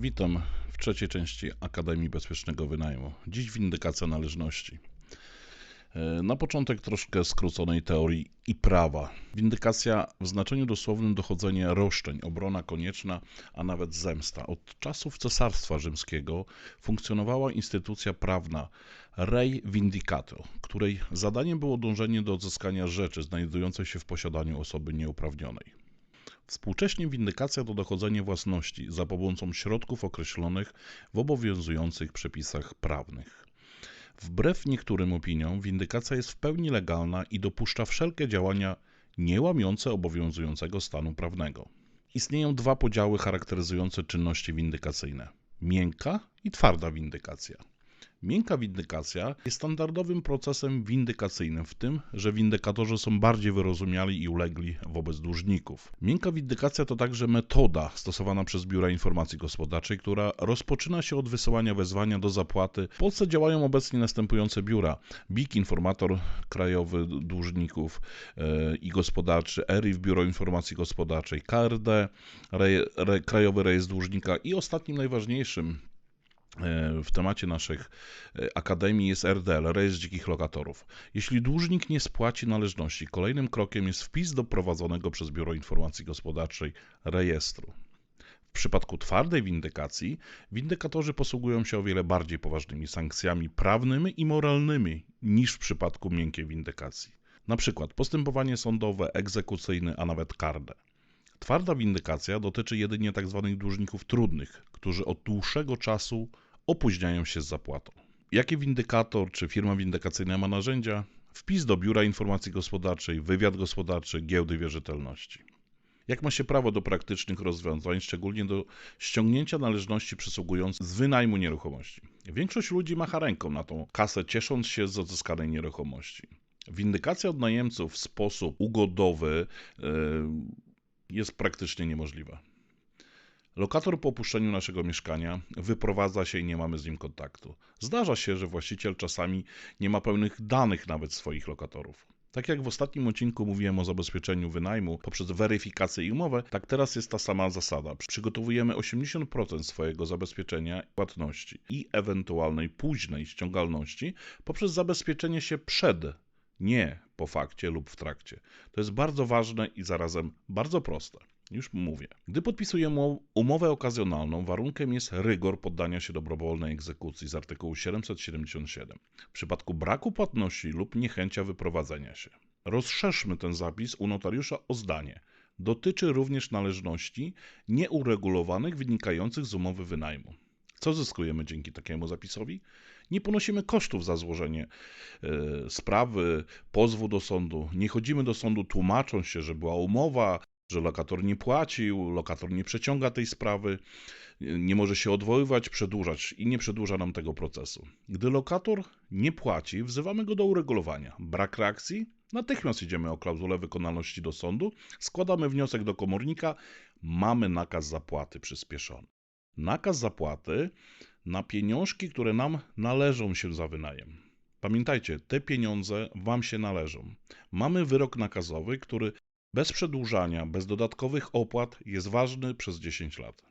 Witam w trzeciej części Akademii Bezpiecznego Wynajmu. Dziś windykacja należności. E, Na początek troszkę skróconej teorii i prawa. Windykacja w znaczeniu dosłownym dochodzenie roszczeń, obrona konieczna, a nawet zemsta. Od czasów Cesarstwa Rzymskiego funkcjonowała instytucja prawna rei vindicator, której zadaniem było dążenie do odzyskania rzeczy znajdującej się w posiadaniu osoby nieuprawnionej. Współcześnie windykacja to dochodzenie własności za pomocą środków określonych w obowiązujących przepisach prawnych. Wbrew niektórym opiniom, windykacja jest w pełni legalna i dopuszcza wszelkie działania nie łamiące obowiązującego stanu prawnego. Istnieją dwa podziały charakteryzujące czynności windykacyjne: miękka i twarda windykacja. Miękka windykacja jest standardowym procesem windykacyjnym w tym, że windykatorzy są bardziej wyrozumiali i ulegli wobec dłużników. Miękka windykacja to także metoda stosowana przez Biura Informacji Gospodarczej, która rozpoczyna się od wysyłania wezwania do zapłaty. W Polsce działają obecnie następujące biura: BIK, Informator Krajowy Dłużników e, i Gospodarczy, ERIF, Biuro Informacji Gospodarczej, KRD, Rej, Re, Krajowy Rejestr Dłużnika i ostatnim najważniejszym w temacie naszych e, akademii jest RDL, Rejestr Dzikich Lokatorów. Jeśli dłużnik nie spłaci należności, kolejnym krokiem jest wpis do prowadzonego przez Biuro Informacji Gospodarczej rejestru. W przypadku twardej windykacji, windykatorzy posługują się o wiele bardziej poważnymi sankcjami prawnymi i moralnymi niż w przypadku miękkiej windykacji. Na przykład postępowanie sądowe, egzekucyjne, a nawet karne. Twarda windykacja dotyczy jedynie tzw. dłużników trudnych, którzy od dłuższego czasu opóźniają się z zapłatą. Jaki windykator czy firma windykacyjna ma narzędzia? Wpis do Biura Informacji Gospodarczej, wywiad gospodarczy, giełdy wierzytelności. Jak ma się prawo do praktycznych rozwiązań, szczególnie do ściągnięcia należności przysługujących z wynajmu nieruchomości? Większość ludzi macha ręką na tą kasę, ciesząc się z odzyskanej nieruchomości. Windykacja od najemców w sposób ugodowy yy, jest praktycznie niemożliwa. Lokator po opuszczeniu naszego mieszkania wyprowadza się i nie mamy z nim kontaktu. Zdarza się, że właściciel czasami nie ma pełnych danych nawet swoich lokatorów. Tak jak w ostatnim odcinku mówiłem o zabezpieczeniu wynajmu poprzez weryfikację i umowę, tak teraz jest ta sama zasada. Przygotowujemy 80% swojego zabezpieczenia płatności i ewentualnej późnej ściągalności poprzez zabezpieczenie się przed, nie po fakcie lub w trakcie. To jest bardzo ważne i zarazem bardzo proste. Już mówię. Gdy podpisujemy umowę okazjonalną, warunkiem jest rygor poddania się dobrowolnej egzekucji z artykułu 777. W przypadku braku płatności lub niechęcia wyprowadzenia się. Rozszerzmy ten zapis u notariusza o zdanie. Dotyczy również należności nieuregulowanych wynikających z umowy wynajmu. Co zyskujemy dzięki takiemu zapisowi? Nie ponosimy kosztów za złożenie e, sprawy, pozwu do sądu. Nie chodzimy do sądu tłumacząc się, że była umowa, że lokator nie płacił, lokator nie przeciąga tej sprawy, nie może się odwoływać, przedłużać i nie przedłuża nam tego procesu. Gdy lokator nie płaci, wzywamy go do uregulowania. Brak reakcji? Natychmiast idziemy o klauzulę wykonalności do sądu, składamy wniosek do komornika, mamy nakaz zapłaty przyspieszony. Nakaz zapłaty na pieniążki, które nam należą się za wynajem. Pamiętajcie, te pieniądze Wam się należą. Mamy wyrok nakazowy, który bez przedłużania, bez dodatkowych opłat jest ważny przez 10 lat.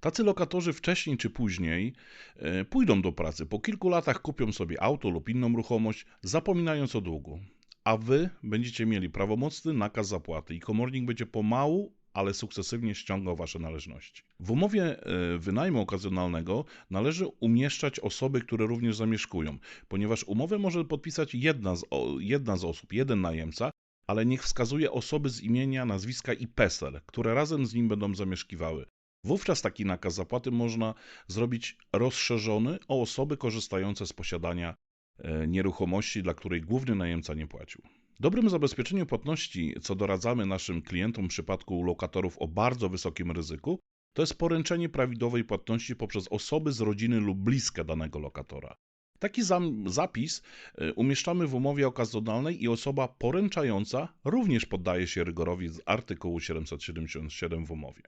Tacy lokatorzy wcześniej czy później e, pójdą do pracy. Po kilku latach kupią sobie auto lub inną ruchomość, zapominając o długu. A wy będziecie mieli prawomocny nakaz zapłaty i komornik będzie pomału, ale sukcesywnie ściągał wasze należności. W umowie e, wynajmu okazjonalnego należy umieszczać osoby, które również zamieszkują, ponieważ umowę może podpisać jedna z, jedna z osób, jeden najemca, ale niech wskazuje osoby z imienia, nazwiska i PESEL, które razem z nim będą zamieszkiwały. Wówczas taki nakaz zapłaty można zrobić rozszerzony o osoby korzystające z posiadania e, nieruchomości, dla której główny najemca nie płacił. Dobrym zabezpieczeniem płatności, co doradzamy naszym klientom w przypadku lokatorów o bardzo wysokim ryzyku, to jest poręczenie prawidłowej płatności poprzez osoby z rodziny lub bliskie danego lokatora. Taki zapis e, umieszczamy w umowie okazjonalnej i osoba poręczająca również poddaje się rygorowi z artykułu 777 w umowie.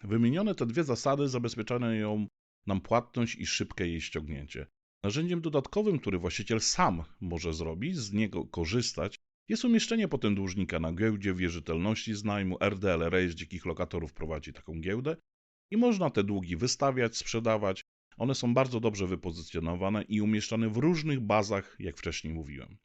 Wymienione te dwie zasady zabezpieczają nam płatność i szybkie jej ściągnięcie. Narzędziem dodatkowym, który właściciel sam może zrobić, z niego korzystać, jest umieszczenie potem dłużnika na giełdzie wierzytelności z najmu. RDL, Rejestr Dzikich Lokatorów prowadzi taką giełdę i można te długi wystawiać, sprzedawać. One są bardzo dobrze wypozycjonowane i umieszczane w różnych bazach, jak wcześniej mówiłem.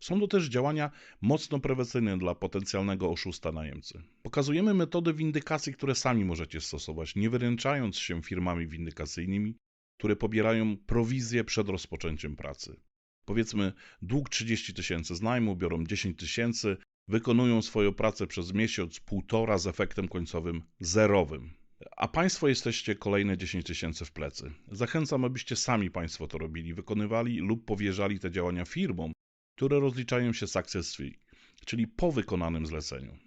Są to też działania mocno prewencyjne dla potencjalnego oszusta najemcy. Pokazujemy metody windykacji, które sami możecie stosować, nie wyręczając się firmami windykacyjnymi, które pobierają prowizję przed rozpoczęciem pracy. Powiedzmy, dług 30 tysięcy z najmu, biorą 10 tysięcy, wykonują swoją pracę przez miesiąc, półtora z efektem końcowym zerowym. A Państwo jesteście kolejne 10 tysięcy w plecy. Zachęcam, abyście sami Państwo to robili, wykonywali lub powierzali te działania firmom, które rozliczają się success fee, czyli po wykonanym zleceniu.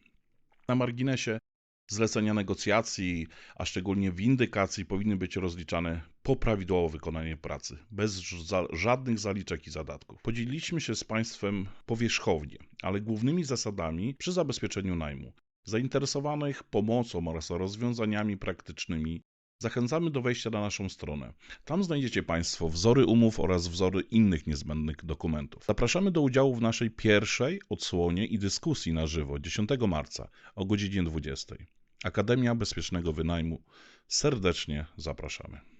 Na marginesie zlecenia negocjacji, a szczególnie windykacji powinny być rozliczane po prawidłowo wykonanie pracy, bez ża- żadnych zaliczek i zadatków. Podzieliliśmy się z Państwem powierzchownie, ale głównymi zasadami przy zabezpieczeniu najmu. Zainteresowanych pomocą oraz rozwiązaniami praktycznymi zachęcamy do wejścia na naszą stronę. Tam znajdziecie Państwo wzory umów oraz wzory innych niezbędnych dokumentów. Zapraszamy do udziału w naszej pierwszej odsłonie i dyskusji na żywo 10 marca o godzinie 20. Akademia Bezpiecznego Wynajmu. Serdecznie zapraszamy.